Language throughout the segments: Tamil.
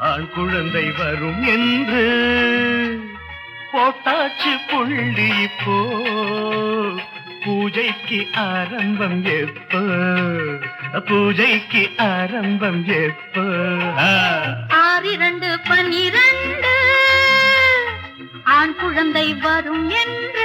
ஆண் குழந்தை வரும் என்று. போட்டாச்சு புள்ளி இப்போ. பூஜைக்கு ஆரம்பம் எப்போ? பூஜைக்கு ஆரம்பம் எப்போ? ஆறிரண்டு பனிரண்டு ஆண் குழந்தை வரும் என்று.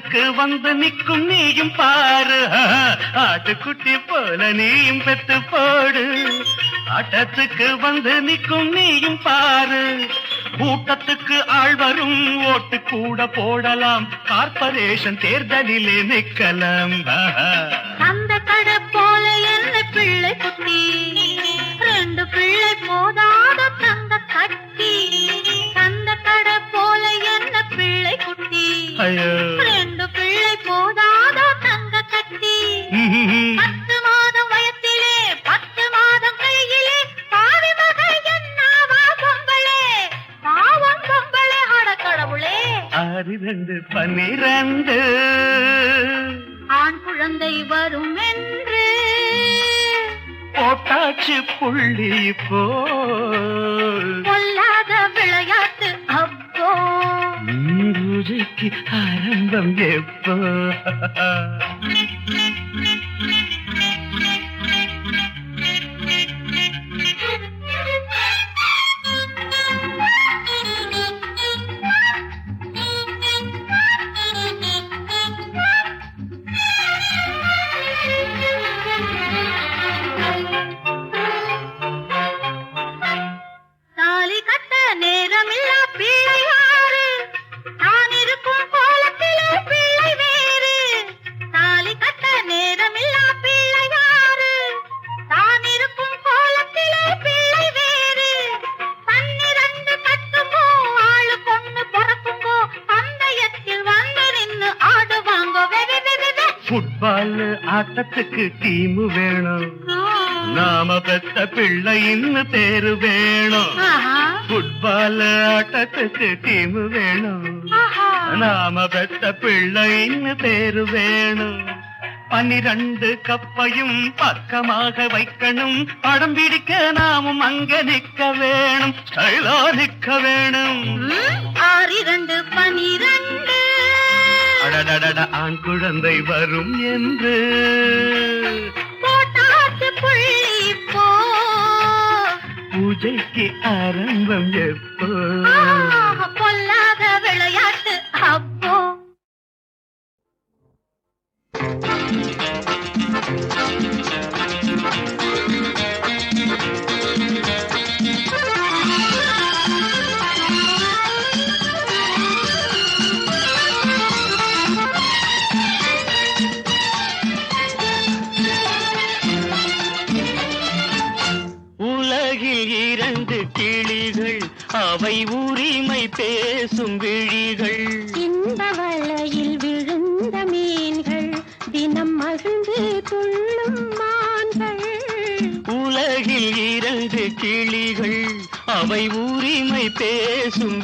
ஆட்டத்துக்கு வந்து நிற்கும் நீயும் பாரு. ஆட்டுக்குட்டி போல நீயும் பெத்து போடு. ஆட்டத்துக்கு வந்து நிற்கும் நீயும் பாரு. கூட்டத்துக்கு ஆள் வரும் ஓட்டு கூட போடலாம். கார்ப்பரேஷன் தேர்தலிலே நிக்கலாம் அந்த கடை போல என்ன பிள்ளை குட்டி? ரெண்டு பிள்ளை போதாத தங்க கட்டி. அந்த கடை போல என்ன பிள்ளை குட்டி? ஐயோ. போதாத தங்க கட்டி. பத்து மாதம் வயத்திலே பத்து மாதம் கையிலே பாவி மகள் என்னவா பொம்பளே பாவம் பொம்பளே அட கடவுளே. ஆறு ரெண்டு பன்னிரண்டு. ஆண் குழந்தை வரும் என்று. போட்டாச்சு புள்ளி போ. பொல்லாத விளையாட்டு அப்போ. பூஜைக்கு சொந்தம் எப்போ பெத்த பிள்ளை இன்னும் பேரு வேணும். ஃபுட்பால் ஆட்டத்துக்கு டீம் வேணும். நாம பெத்த பிள்ளை இன்னும் பேரு வேணும். பன்னிரண்டு கப்பையும் பக்கமாக வைக்கணும். படம் பிடிக்க நாமும் அங்க நிக்க வேணும். ஸ்டைலா நிக்க வேணும். ம், ஆறிரண்டு பனிரண்டு அடடடட ஆண் குழந்தை வரும் என்று. போட்டாச்சு புள்ளி. போ பூஜைக்கு ஆரம்பம் எப்போ பொல்லாத விளையாட்டு அப்போ Thank you. அவை உரிமை பேசும் விழிகள். இந்த வலையில் விழுந்த மீன்கள் தினம் மகிழ்ந்து துள்ளும் மான்கள். உலகில் இரண்டு கிளிகள் அவை உரிமை பேசும்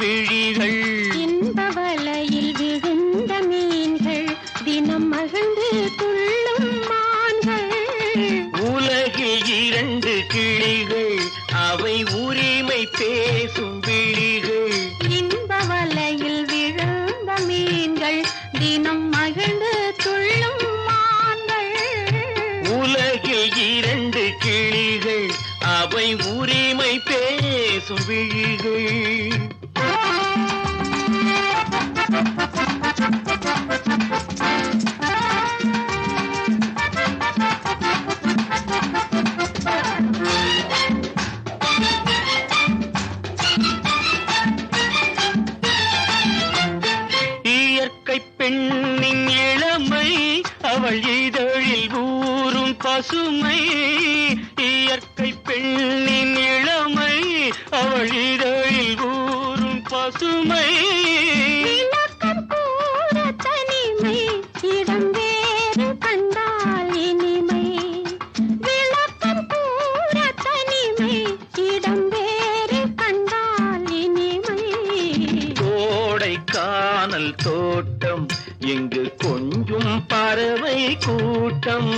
கூட்டம்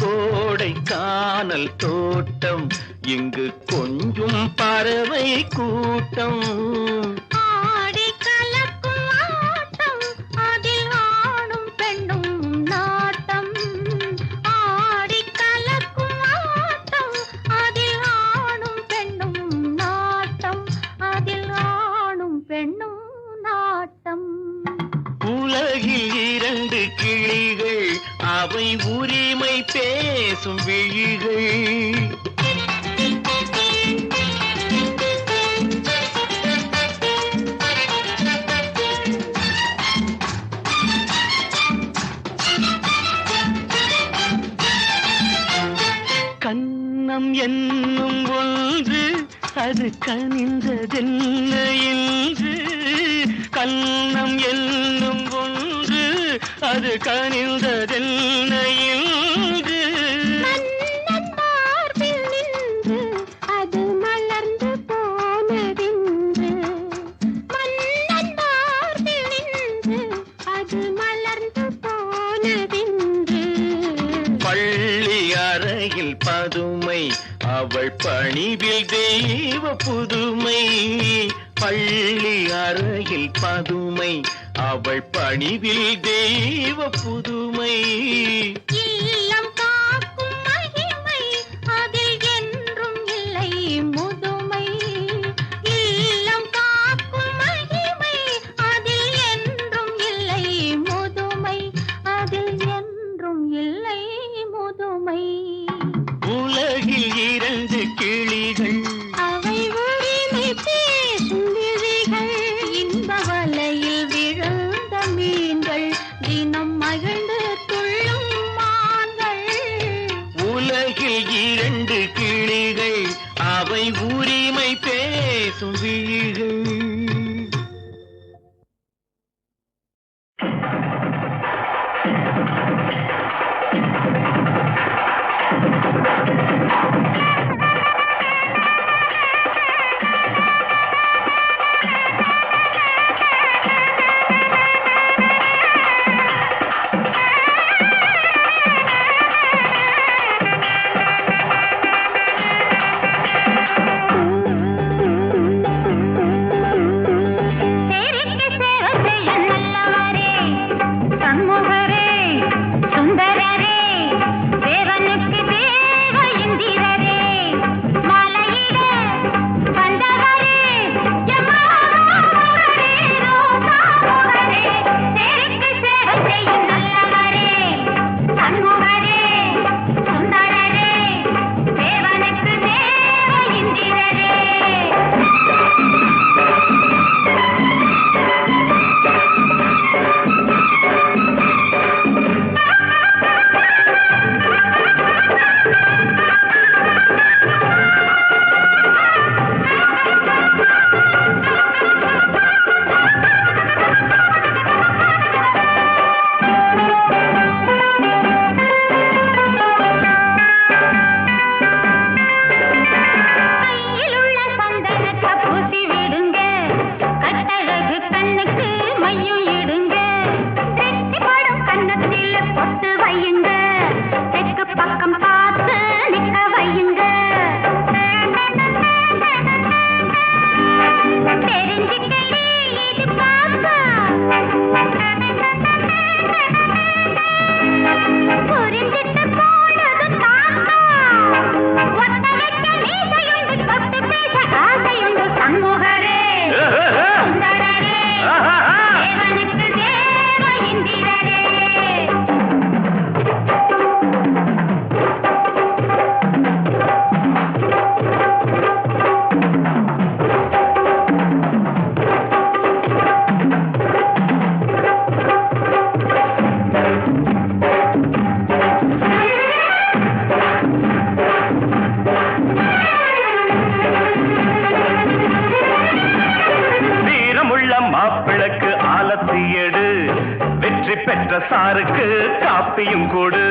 கோடை காணல் தோட்டம் இங்கு கொஞ்சம் பறவை கூட்டம். பேசும் விழிகை. கண்ணம் என்னும் ஒன்று அது கனிந்ததென்ன என்று கண்ணம் என்னும் ஒன்று அது கனிந்ததென்ன பணிவில் தெய்வ புதுமை பள்ளி அறையில் பதுமை. அவள் பணிவில் தெய்வ புதுமை. காப்பியும் கொடு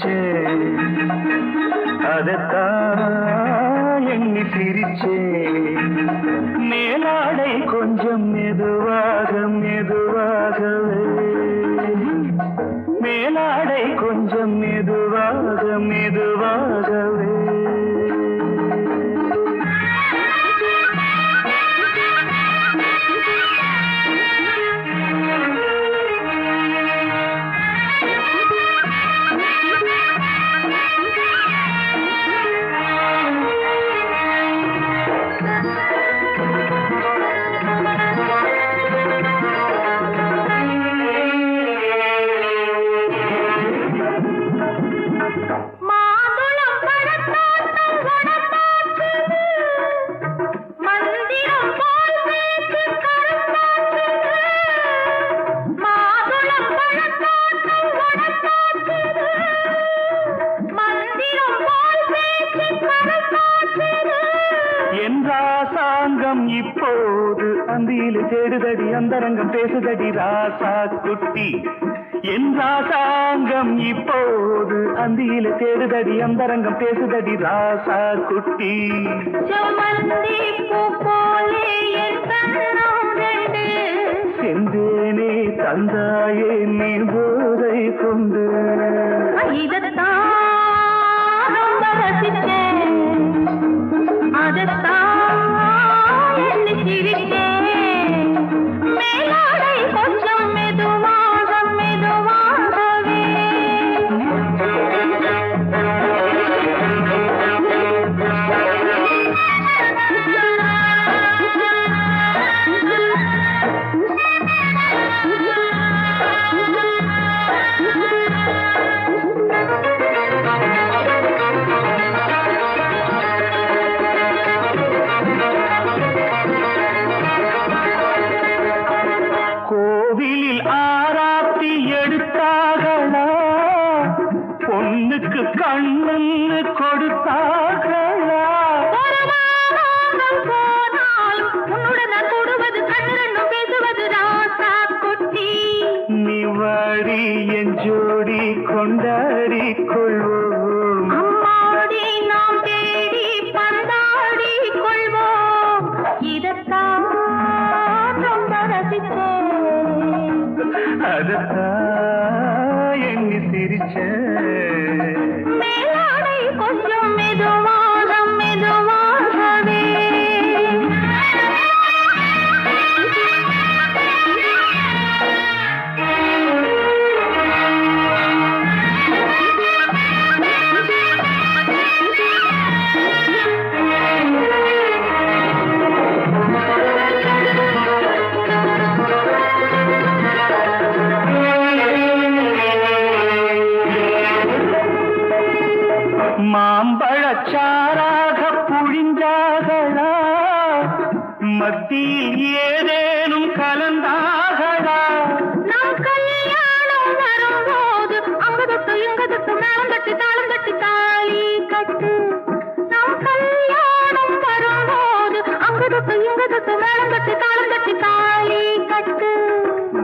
நினைச்சு அதத்தான் எண்ணி சிரிச்சே மேலாடை கொஞ்சம் மெதுவாக பேசுதடி ராசா குட்டி. என் ராசாங்கம் இப்போது அந்தியில தேடுதடி அந்தரங்கம் பேசுதடி ராசா குட்டி. செந்தேனே தந்தாயே நீ போதை கொண்டு. கண்ணுக்கு கண்ணுன்னு கொடுத்தார்களா? நிவாடி என் ஜோடி கொண்டாடி கொள்வோம். அம்மாடி நாம் தேடி பந்தாடி கொள்வோம். இதத்தான் ரசித்தோம் அதத்தான் எண்ணி சிரிச்சேன்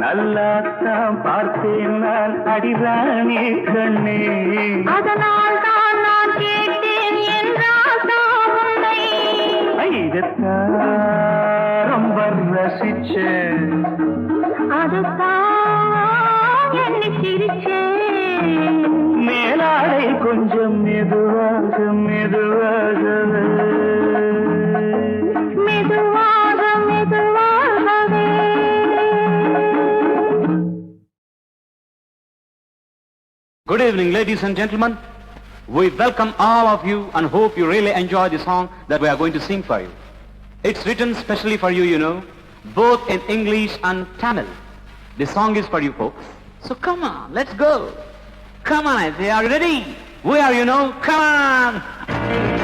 நல்லாத்தான் பார்த்தேன் நான். அடிரானே கண்ணே. அதனால் தான் நான் கேட்டேன் இதைத்தான் ரொம்ப ரசிச்சேன். மேலாடை கொஞ்சம் மெதுவாக மெதுவாக evening, ladies and gentlemen. We welcome all of you and hope you really enjoy the song that we are going to sing for you. It's written specially for you, you know, both in English and Tamil. The song is for you folks. So come on, let's go. Come on, I say, are you ready? We are, you know, come on.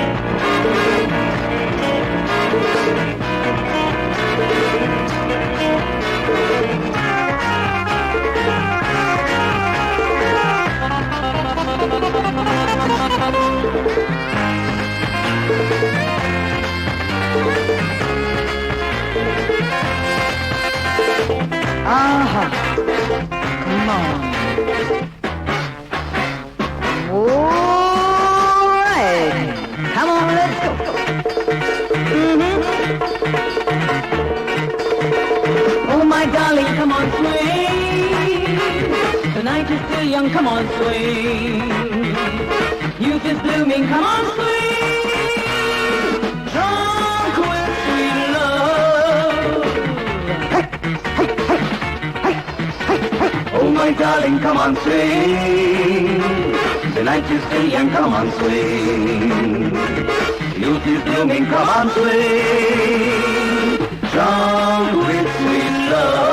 Night is still young, come on, swing. Youth is blooming, come on, swing. Drunk with sweet love.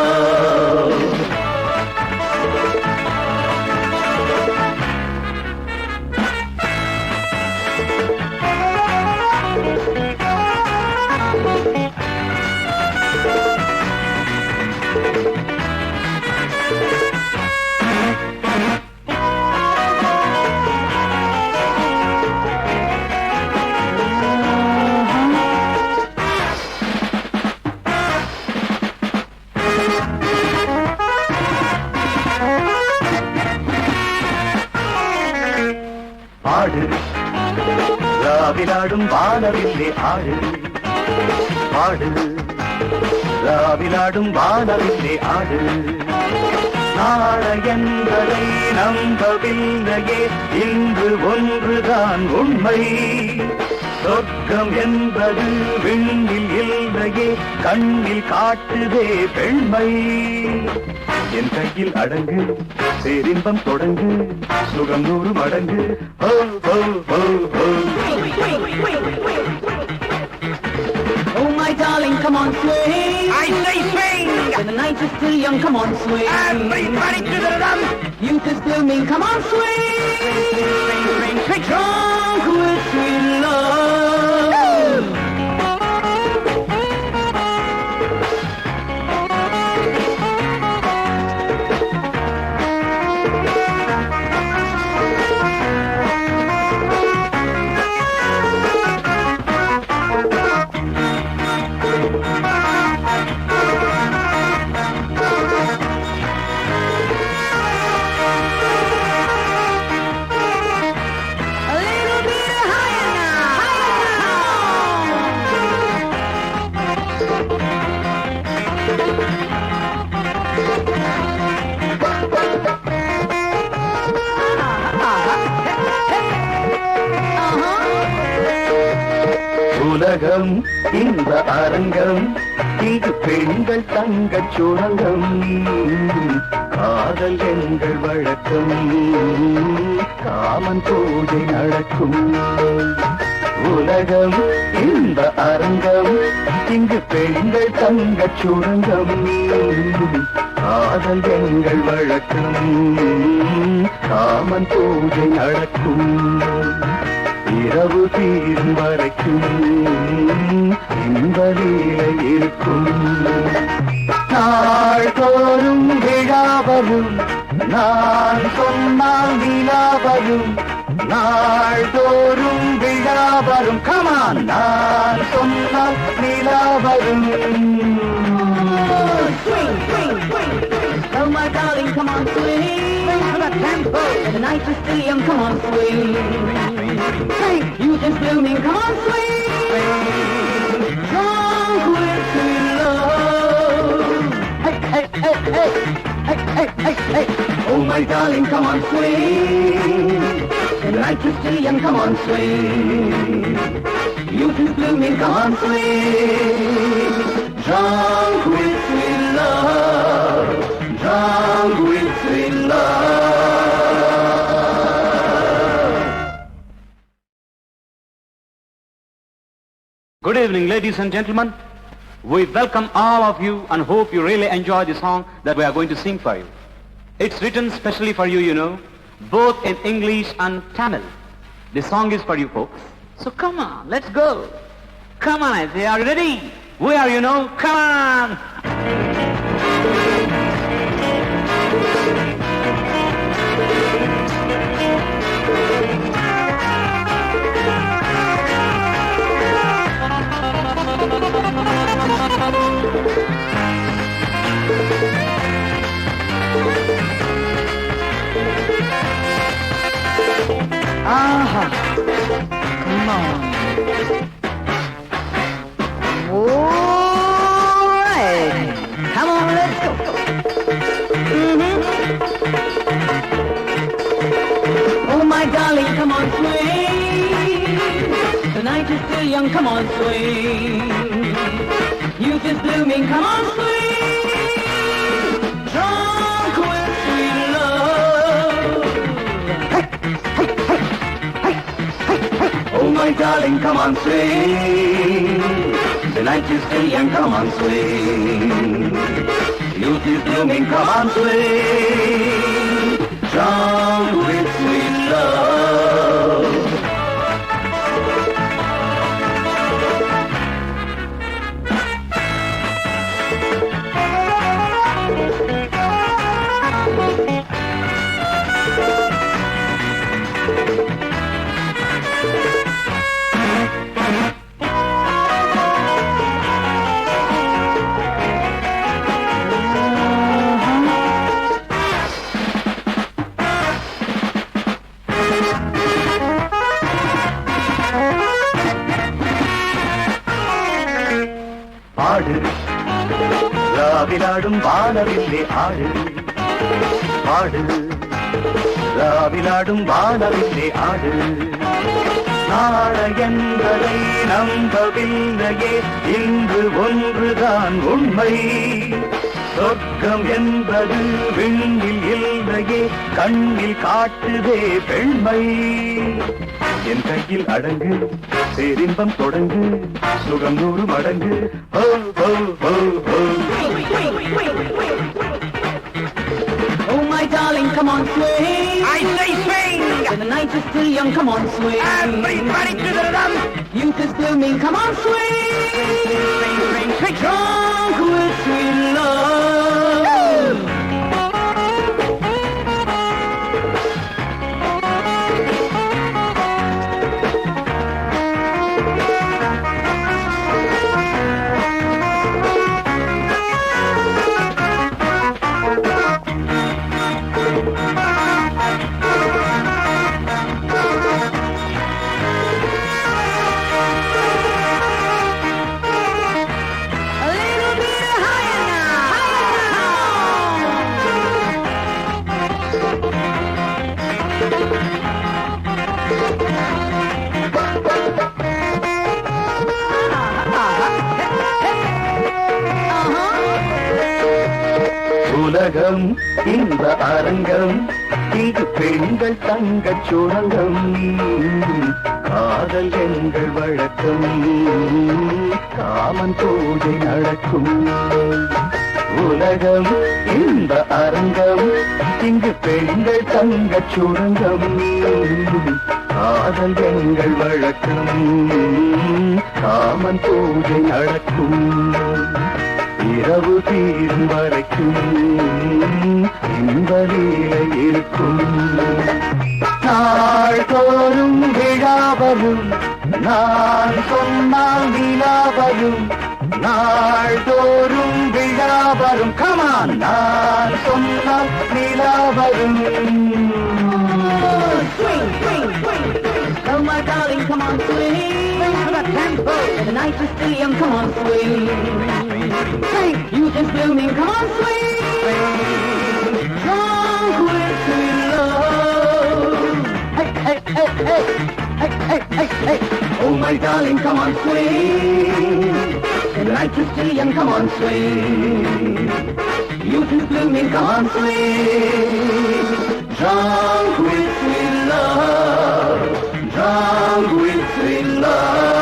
வானவில்லே ஆடு. பாடு. ராவிலாடும் வானவில்லே ஆடு. நாள நம்பவில்லையே இன்று ஒன்றுதான் உண்மை. சொர்க்கம் என்பது விண்ணில் இல்லையே கண்ணில் காட்டுதே பெண்மை. என் கையில் அடங்கு பேரின்பம் தொடங்கு சுகம் நூறு மடங்கு Oh my darling, come on, swing. I say swing. When the night is still young, come on, swing. Everybody to the rhythm. Youth is blooming, come on, swing. Swing, swing, swing, Drunk with sweet love. தந்த அரங்கம். இது பெண்கள் தங்கச் சுரங்கம். காதல் எங்கள் வழக்கம். காமன் பூஜை நடக்கும். உலகம் இந்த அரங்கம். இங்கு பெண்கள் தங்கச் சுரங்கம். காதல் எங்கள் வழக்கம். காமன் பூஜை நடக்கும். இரவு தீரும் வரைக்கும். இந்த லீலை இருக்கும் நாள்தோறும் விழா வரும் நான் சொன்னால் விழா வரும் நாள்தோறும் விழா வரும் கமான் நான் சொன்னால் நிலா வரும் Swing, swing. Oh my darling, come on, swing. Swing to tempo. The night is still young, come on, swing. Swing. Youth is blooming, come on, swing. Oh my darling, come on, swing. Come on, swing. Is blooming, come on, swing. With love, with love. Good evening, ladies and gentlemen. We welcome all of you and hope you really enjoy the song that we are going to sing for you. It's written specially for you, you know, both in English and Tamil. The song is for you folks. So come on, let's go. Come on, I say, are you ready? We are, you know, come on. Aha. Come on. All right. Come on, let's go. Mm-hmm. Oh, my darling, come on, swing. The night is still young, come on, swing. Youth is blooming, come on, swing. My darling, come on, swing. The night is still young, come on, swing. Youth is blooming, come on, swing. Drunk with வானவில்லே ஆடு பாடு. ராவிலாடும் வானவில்லை ஆடு. நாள என்பதை நம்பவில்லையே இன்று ஒன்றுதான் உண்மை. சொர்க்கம் என்பது விண்ணில் இல்லையே கண்ணில் காட்டுதே பெண்மை. என் கையில் அடங்கு பேரின்பம் தொடங்கு சுகம் நூறு மடங்கு. Come on, swing. I say swing. When the night is still young, come on, swing. Everybody to the rhythm. Youth is blooming, come on, swing. Swing, swing, swing, Drunk with sweet உலகம் இந்த அரங்கம் இங்கு பெண்கள் தங்கச் சுரங்கம். காதல் எங்கள் வழக்கம் காமன் பூஜை நடக்கும். உலகம் இந்த அரங்கம் இங்கு பெண்கள் தங்கச் சுரங்கம். காதல் எங்கள் வழக்கம் காமன் பூஜை நடக்கும். இரவு தீரும் வரைக்கும் இந்த லீலை இருக்கும் நாள்தோறும் விழா வரும் நான் சொன்னால் விழா வரும் நாள்தோறும் விழா வரும் கமான் நான் சொன்னால் விழா வரும் Swing, swing, swing. Oh, my darling, come on, swing. Swing to the tempo. The night is still young, come on, swing. Think you can feel me? Come on, swing. Drunk with sweet love. Hey, hey, hey, hey. Hey, hey, hey, hey. Oh, my darling, come on, swing. Like Sicilian, come on, swing. You can feel me? Come on, swing. Drunk with sweet love. Drunk with sweet love.